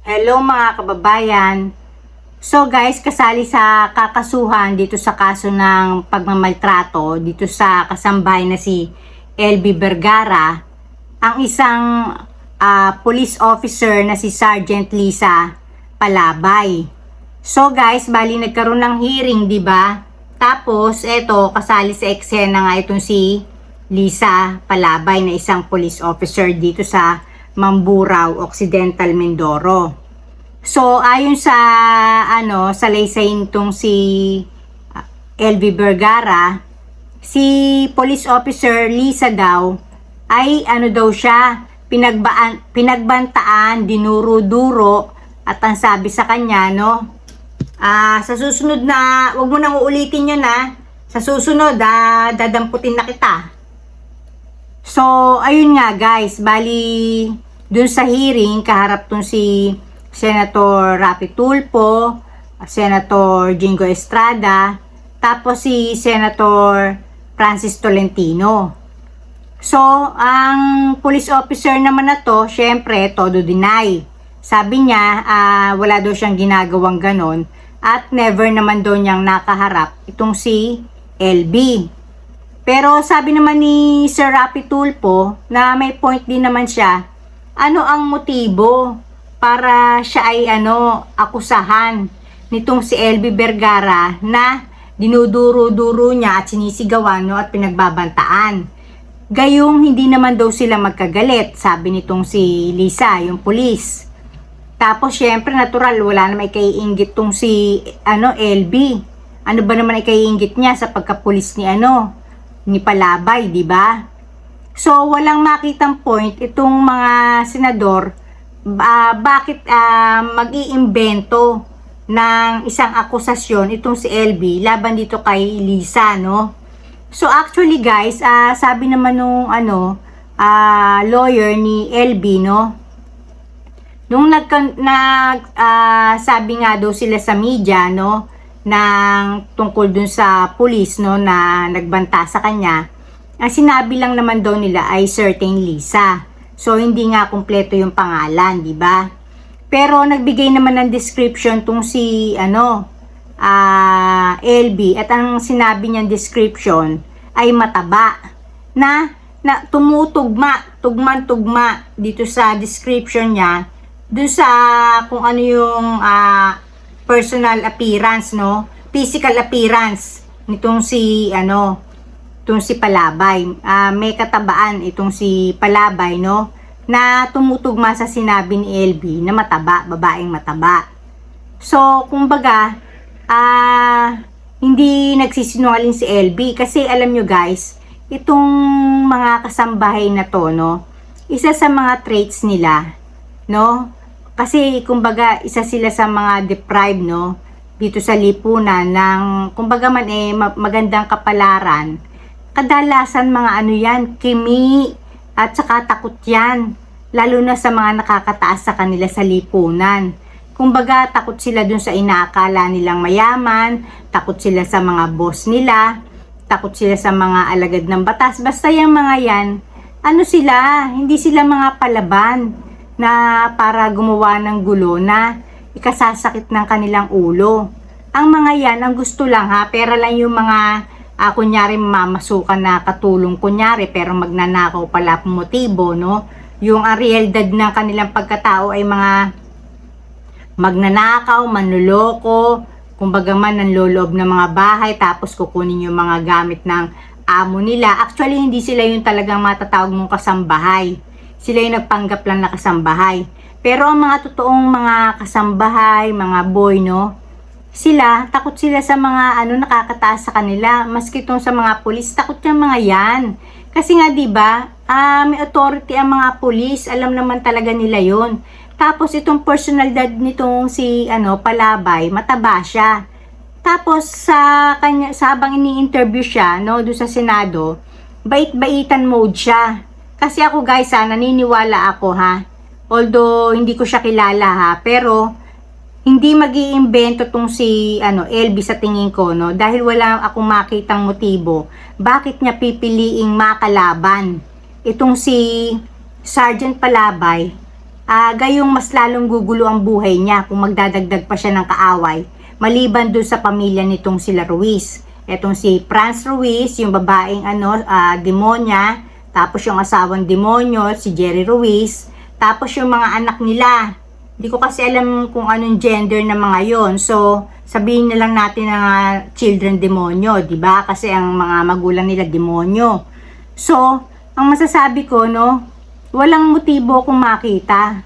Hello mga kababayan. So guys, kasali sa kakasuhan dito sa kaso ng pagmamaltrato dito sa kasambahay na si LB Vergara, ang isang ah, police officer na si Sergeant Lisa Palabay. So guys, bali nagkaroon ng hearing, 'di ba? Tapos eto kasali sa eksena nga itong si Lisa Palabay na isang police officer dito sa Mamburao, Occidental Mindoro. So ayon sa ano sa laysayin tong si ah, LV Vergara, si police officer Lisa daw ay ano daw siya pinagbaan pinagbantaan, dinuro-duro at ang sabi sa kanya no Ah, sa susunod na, wag mo nang uulitin yun ha. Sa susunod, ah, dadamputin na kita. So, ayun nga guys, bali dun sa hearing, kaharap tun si Senator Rapi Tulfo, Senator Jingo Estrada, tapos si Senator Francis Tolentino. So, ang police officer naman na to, syempre, todo deny. Sabi niya, ah, wala daw siyang ginagawang ganon at never naman daw niyang nakaharap itong si LB. Pero sabi naman ni Sir Rapi Tulfo na may point din naman siya, ano ang motibo para siya ay ano, akusahan nitong si LB Vergara na dinuduro-duro niya at sinisigawan no, at pinagbabantaan. Gayong hindi naman daw sila magkagalit, sabi nitong si Lisa, yung pulis. Tapos syempre natural, wala na may kaiinggit tong si ano LB. Ano ba naman ay kaiinggit niya sa pagkapulis ni ano ni Palabay, di ba? So walang makitang point itong mga senador ah, bakit ah, mag-iimbento ng isang akusasyon itong si LB laban dito kay Lisa, no? So actually guys, ah, sabi naman nung ano ah, lawyer ni LB, no? Nung nag, nag ah, sabi nga daw sila sa media, no, ng tungkol dun sa police, no, na nagbanta sa kanya, ang sinabi lang naman daw nila ay certain Lisa. So, hindi nga kumpleto yung pangalan, di ba? Pero, nagbigay naman ng description tong si, ano, ah, LB, at ang sinabi niyang description ay mataba, na, na tumutugma, tugman-tugma dito sa description niya, dun sa kung ano yung ah, personal appearance, no? Physical appearance nitong si ano, itong si Palabay. Ah, may katabaan itong si Palabay, no? Na tumutugma sa sinabi ni LB na mataba, babaeng mataba. So, kumbaga, ah, hindi nagsisinungaling si LB kasi alam nyo guys, itong mga kasambahay na to, no? Isa sa mga traits nila, no? Kasi kumbaga isa sila sa mga deprived no dito sa lipunan ng kumbaga man eh ma- magandang kapalaran. Kadalasan mga ano yan, kimi at saka takot yan. Lalo na sa mga nakakataas sa kanila sa lipunan. Kumbaga takot sila dun sa inaakala nilang mayaman, takot sila sa mga boss nila, takot sila sa mga alagad ng batas. Basta yung mga yan, ano sila, hindi sila mga palaban na para gumawa ng gulo na ikasasakit ng kanilang ulo. Ang mga yan, ang gusto lang ha, pera lang yung mga ah, kunyari mamasukan na katulong kunyari pero magnanakaw pala ang motibo, no? Yung ang realidad ng kanilang pagkatao ay mga magnanakaw, manluloko, kumbaga man nanloloob ng mga bahay tapos kukunin yung mga gamit ng amo nila. Actually, hindi sila yung talagang matatawag mong kasambahay sila yung nagpanggap lang na kasambahay. Pero ang mga totoong mga kasambahay, mga boy, no, sila, takot sila sa mga ano nakakataas sa kanila. Maski itong sa mga pulis, takot yung mga yan. Kasi nga 'di ba, ah, may authority ang mga pulis, alam naman talaga nila 'yon. Tapos itong personalidad nitong si ano Palabay, mataba siya. Tapos sa kanya sa habang ini-interview siya no do sa Senado, bait-baitan mode siya. Kasi ako guys ha, naniniwala ako ha. Although hindi ko siya kilala ha, pero hindi mag-iimbento tong si ano, LB sa tingin ko no dahil wala akong makitang motibo bakit niya pipiliing makalaban itong si Sergeant Palabay ah, gayong mas lalong gugulo ang buhay niya kung magdadagdag pa siya ng kaaway maliban dun sa pamilya nitong sila Ruiz. Etong si Franz Ruiz, yung babaeng ano, ah, demonya, tapos yung asawang demonyo, si Jerry Ruiz, tapos yung mga anak nila. Hindi ko kasi alam kung anong gender ng mga yon. So, sabihin na lang natin na children demonyo, 'di ba? Kasi ang mga magulang nila demonyo. So, ang masasabi ko, no, walang motibo kung makita.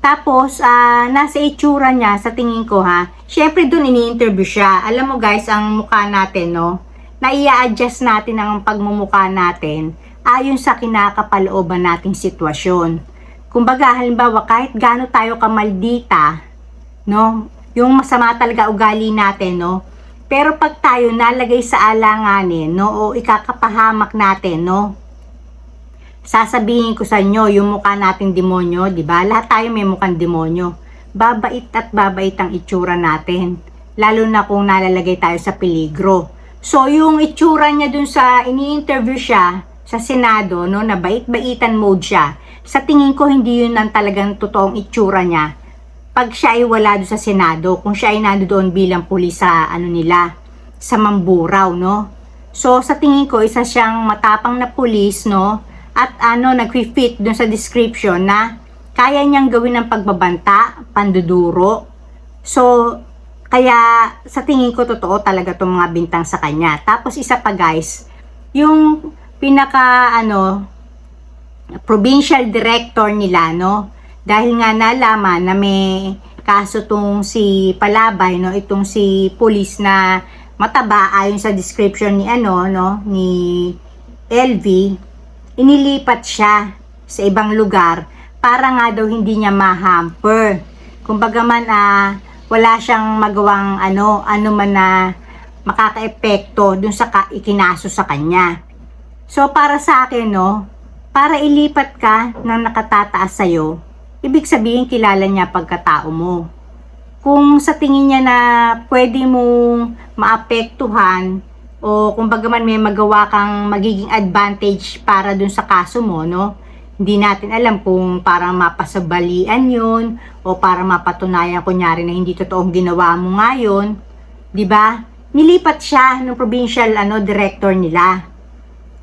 Tapos, ah, nasa itsura niya, sa tingin ko ha, syempre dun ini-interview siya. Alam mo guys, ang mukha natin, no, na i-adjust natin ang pagmumukha natin ayon sa kinakapalooban nating sitwasyon. Kumbaga, halimbawa, kahit gaano tayo kamaldita, no, yung masama talaga ugali natin, no, pero pag tayo nalagay sa alanganin, no, o ikakapahamak natin, no, sasabihin ko sa inyo, yung mukha nating demonyo, di ba? Lahat tayo may mukhang demonyo. Babait at babait ang itsura natin. Lalo na kung nalalagay tayo sa peligro. So, yung itsura niya dun sa ini-interview siya sa Senado, no, na bait-baitan mode siya. Sa tingin ko, hindi yun ang talagang totoong itsura niya. Pag siya ay wala doon sa Senado, kung siya ay nandoon bilang pulis sa ano nila, sa Mamburao, no? So, sa tingin ko, isa siyang matapang na pulis, no? At ano, nag-fit dun sa description na kaya niyang gawin ng pagbabanta, panduduro. So, kaya sa tingin ko totoo talaga itong mga bintang sa kanya. Tapos isa pa guys, yung pinaka ano, provincial director nila, no? Dahil nga nalaman na may kaso tong si Palabay, no? Itong si police na mataba ayon sa description ni ano, no? Ni LV, inilipat siya sa ibang lugar para nga daw hindi niya ma-hamper. Kumbaga man ah, wala siyang magawang ano, ano man na makakaepekto dun sa ka- ikinaso sa kanya. So para sa akin no, para ilipat ka ng nakatataas sa'yo, ibig sabihin kilala niya pagkatao mo. Kung sa tingin niya na pwede mong maapektuhan o kung bagaman may magawa kang magiging advantage para dun sa kaso mo, no? Hindi natin alam kung para mapasabalian yun o para mapatunayan kunyari na hindi totoong ginawa mo ngayon. 'di ba? Nilipat siya ng provincial ano director nila.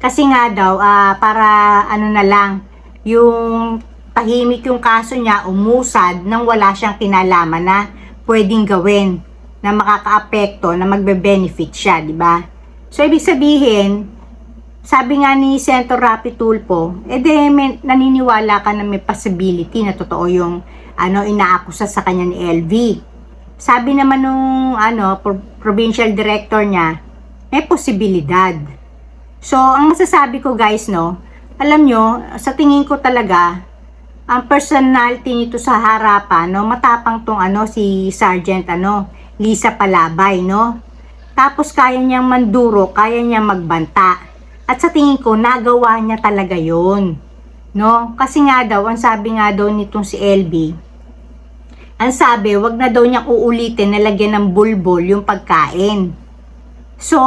Kasi nga daw ah, para ano na lang yung tahimik yung kaso niya umusad nang wala siyang kinalaman na pwedeng gawin na makakaapekto na magbe-benefit siya, 'di ba? So ibig sabihin, sabi nga ni Senator Rapi Tulfo, eh de, may, naniniwala ka na may possibility na totoo yung ano, inaakusa sa kanya ni LV. Sabi naman nung ano, pro- provincial director niya, may posibilidad. So, ang masasabi ko guys, no, alam nyo, sa tingin ko talaga, ang personality nito sa harapan, no, matapang tong ano, si Sergeant, ano, Lisa Palabay, no. Tapos kaya niyang manduro, kaya niyang magbanta. At sa tingin ko, nagawa niya talaga yon No? Kasi nga daw, ang sabi nga daw nitong si LB, ang sabi, wag na daw niyang uulitin na lagyan ng bulbol yung pagkain. So,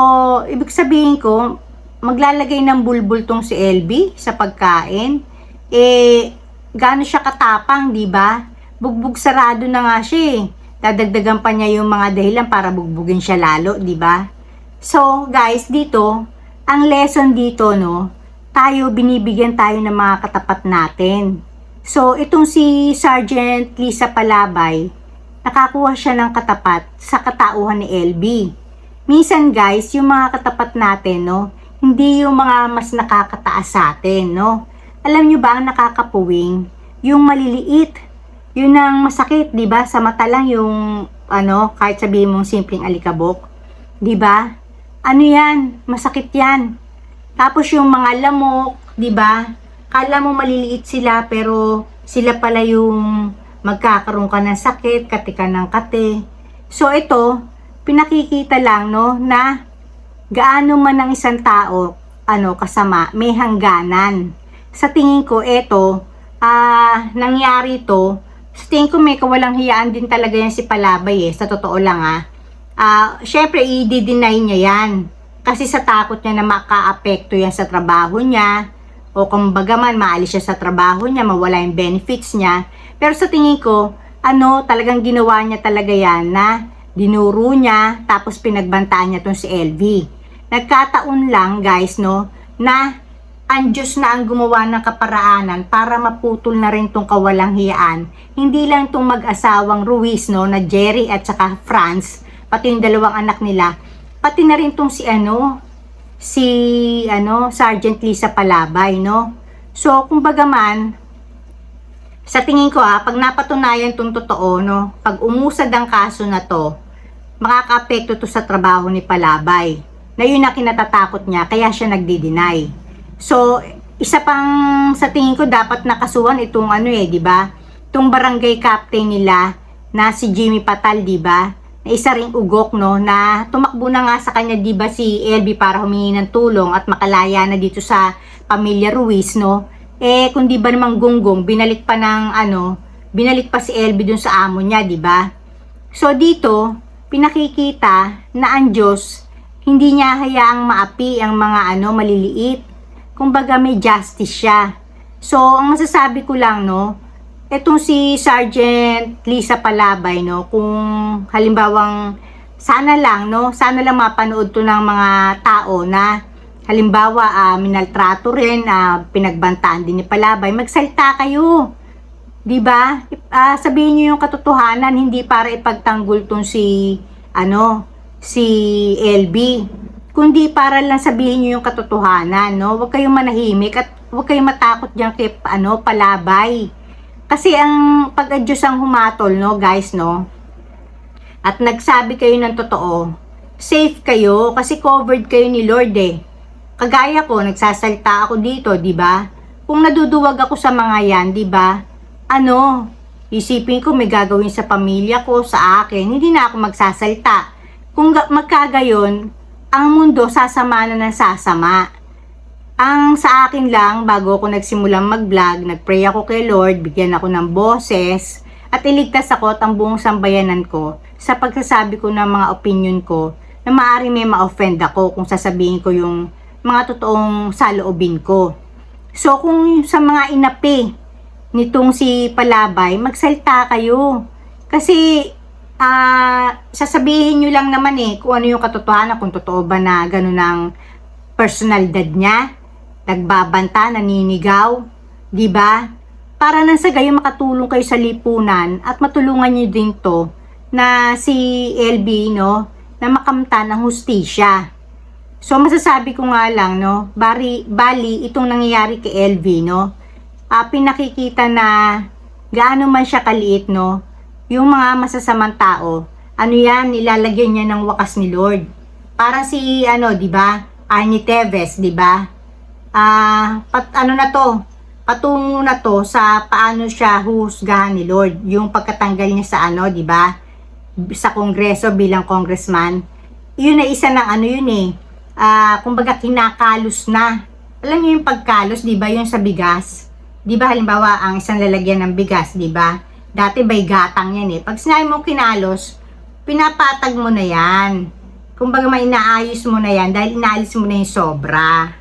ibig sabihin ko, maglalagay ng bulbul tong si LB sa pagkain. Eh, gaano siya katapang, di ba? Bugbog sarado na nga siya eh. Dadagdagan pa niya yung mga dahilan para bugbugin siya lalo, di ba? So, guys, dito, ang lesson dito, no, tayo, binibigyan tayo ng mga katapat natin. So, itong si Sergeant Lisa Palabay, nakakuha siya ng katapat sa katauhan ni LB. Minsan guys, yung mga katapat natin, no, hindi yung mga mas nakakataas sa atin, no. Alam nyo ba ang nakakapuwing? Yung maliliit, yun ang masakit, di ba? Sa mata lang yung, ano, kahit sabihin mong simpleng alikabok. Di ba? Ano yan? Masakit yan. Tapos yung mga lamok, 'di ba? Kala mo maliliit sila pero sila pala yung magkakaroon ka ng sakit, kati ka ng kate. So ito, pinakikita lang no na gaano man ang isang tao ano kasama, may hangganan. Sa tingin ko ito, ah nangyari to, sa tingin ko may kawalang hiyaan din talaga yan si Palabay eh, sa totoo lang ah. Ah, syempre i-deny niya yan. Kasi sa takot niya na makaapekto yan sa trabaho niya o kung bagaman maalis siya sa trabaho niya, mawala yung benefits niya. Pero sa tingin ko, ano, talagang ginawa niya talaga yan na dinuro niya, tapos pinagbantaan niya tong si LV. Nagkataon lang, guys, no, na ang Diyos na ang gumawa ng kaparaanan para maputol na rin tong kawalang hiyaan. Hindi lang tong mag-asawang Ruiz, no, na Jerry at saka Franz, pati yung dalawang anak nila, pati na rin tong si ano, si ano, Sergeant Lisa Palabay, no. So, kumbaga man, sa tingin ko ah, pag napatunayan tong totoo, no, pag umusad ang kaso na to, makaka-apekto to sa trabaho ni Palabay. Na yun na kinatatakot niya, kaya siya nagdi-deny. So, isa pang sa tingin ko dapat nakasuhan itong ano eh, di ba? Itong barangay captain nila na si Jimmy Patal, di ba? Na isa ring ugok, no, na tumakbo na nga sa kanya, di ba, si LB para humingi ng tulong at makalaya na dito sa pamilya Ruiz, no? Eh, kung di ba namang gunggong, binalik pa ng ano, binalik pa si LB dun sa amo niya, di ba? So, dito, pinakikita na ang Diyos, hindi niya hayaang maapi ang mga ano, maliliit. Kumbaga may justice siya. So, ang masasabi ko lang, no, etong si Sergeant Lisa Palabay, no, kung halimbawang sana lang, no, sana lang mapanood to ng mga tao na halimbawa ah, minaltrato rin, ah, pinagbantaan din ni Palabay, magsalita kayo. 'Di ba? Ah, sabihin niyo yung katotohanan, hindi para ipagtanggol tong si ano, si LB. Kundi para lang sabihin niyo yung katotohanan, no? Huwag kayong manahimik at huwag kayong matakot diyan kay ano, Palabay. Kasi ang pag-adyos ang humatol, no, guys, no? At nagsabi kayo ng totoo, safe kayo kasi covered kayo ni Lord eh. Kagaya ko, nagsasalita ako dito, di ba? Kung naduduwag ako sa mga yan, di ba? Ano, isipin ko may gagawin sa pamilya ko, sa akin, hindi na ako magsasalita. Kung ga- magkagayon, ang mundo sasama na ng sasama. Ang sa akin lang, bago ako nagsimulang mag-vlog, nagpray ako kay Lord, bigyan ako ng boses, at iligtas ako at ang buong sambayanan ko sa pagsasabi ko ng mga opinion ko na maaari may ma-offend ako kung sasabihin ko yung mga totoong saloobin ko. So kung sa mga inapi nitong si Palabay, magsalita kayo. Kasi ah sasabihin nyo lang naman eh kung ano yung katotohanan, kung totoo ba na ganun ang personalidad niya, nagbabanta, naninigaw, di ba? Para nang sa gayo makatulong kayo sa lipunan at matulungan niyo din to na si LB, no, na makamtan ng hustisya. So masasabi ko nga lang, no, bari, bali itong nangyayari kay LV, no, ah, pinakikita na gaano man siya kaliit, no, yung mga masasamang tao, ano yan, nilalagyan niya ng wakas ni Lord. Para si, ano, di ba, Arnie Teves, di ba, ah, pat, ano na to, patungo na to sa paano siya husgahan ni Lord, yung pagkatanggal niya sa ano, di ba, sa kongreso bilang congressman, yun na isa ng ano yun eh, ah, kumbaga kinakalos na. Alam niyo yung pagkalos, di ba, yung sa bigas? Di ba, halimbawa, ang isang lalagyan ng bigas, di ba? Dati bay gatang yan eh. Pag sinabi mo kinalos, pinapatag mo na yan. Kumbaga, may inaayos mo na yan dahil inaalis mo na yung sobra.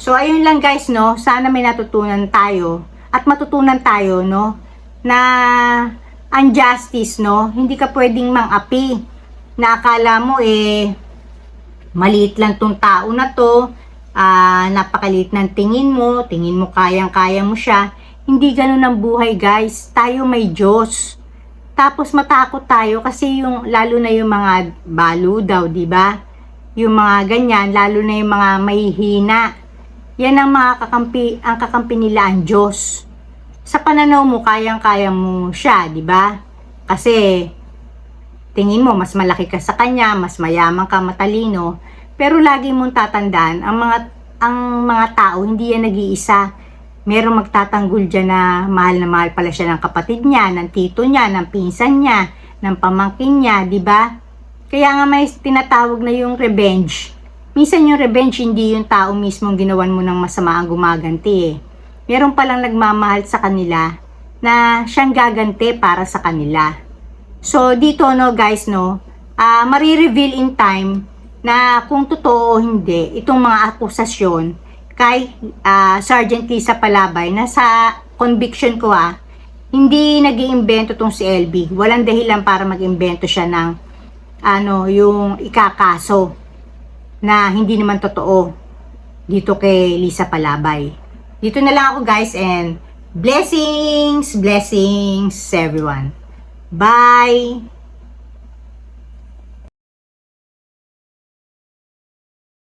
So, ayun lang guys, no? Sana may natutunan tayo at matutunan tayo, no? Na ang justice, no? Hindi ka pwedeng mang-api na akala mo, eh, maliit lang tong tao na to, ah, napakaliit ng tingin mo, tingin mo kayang-kaya mo siya. Hindi ganun ang buhay, guys. Tayo may Diyos. Tapos matakot tayo kasi yung lalo na yung mga balo daw, 'di ba? Yung mga ganyan, lalo na yung mga mahihina. Yan ang mga kakampi, ang kakampi nila ang Diyos. Sa pananaw mo, kayang-kaya mo siya, 'di ba? Kasi tingin mo mas malaki ka sa kanya, mas mayaman ka, matalino, pero lagi mong tatandaan ang mga ang mga tao hindi yan nag-iisa. Merong magtatanggol dyan na mahal na mahal pala siya ng kapatid niya, ng tito niya, ng pinsan niya, ng pamangkin niya, di ba? Kaya nga may tinatawag na yung revenge. Minsan yung revenge hindi yung tao mismo ginawan mo ng masama ang gumaganti eh. Meron palang nagmamahal sa kanila na siyang gaganti para sa kanila. So, dito, no, guys, no, ah marireveal in time na kung totoo o hindi, itong mga akusasyon, kay ah, Sergeant Lisa Palabay na sa conviction ko ah, hindi nag iimbento tong si LB. Walang dahilan para mag-imbento siya ng ano, yung ikakaso na hindi naman totoo dito kay Lisa Palabay. Dito na lang ako guys and blessings, blessings everyone. Bye!